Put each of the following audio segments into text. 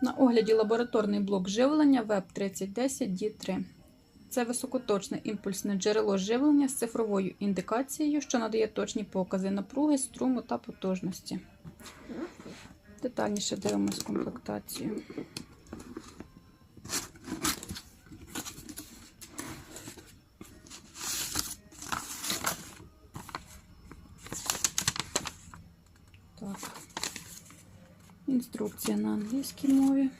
На огляді лабораторний блок живлення web 3010 d 3 Це високоточне імпульсне джерело живлення з цифровою індикацією, що надає точні покази напруги, струму та потужності. Детальніше дивимось комплектацію. Так. Інструкція на англійській мові.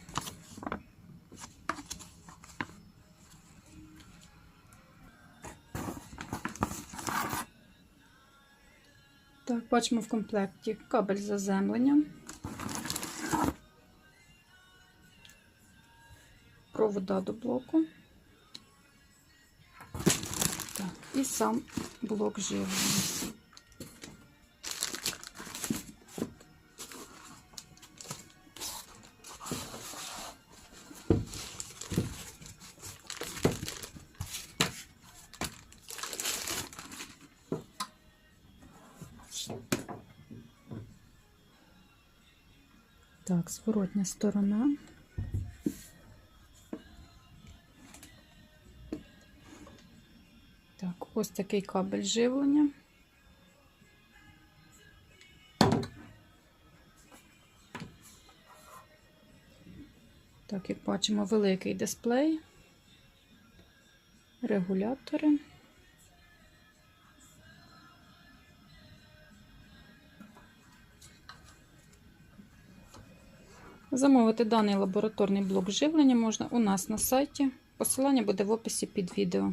Так, бачимо в комплекті кабель заземлення. Провода до блоку. Так, і сам блок живлення. Так, зворотня сторона. Так, ось такий кабель живлення. Так, як бачимо, великий дисплей, регулятори. Замовити даний лабораторний блок живлення можна у нас на сайті. Посилання буде в описі під відео.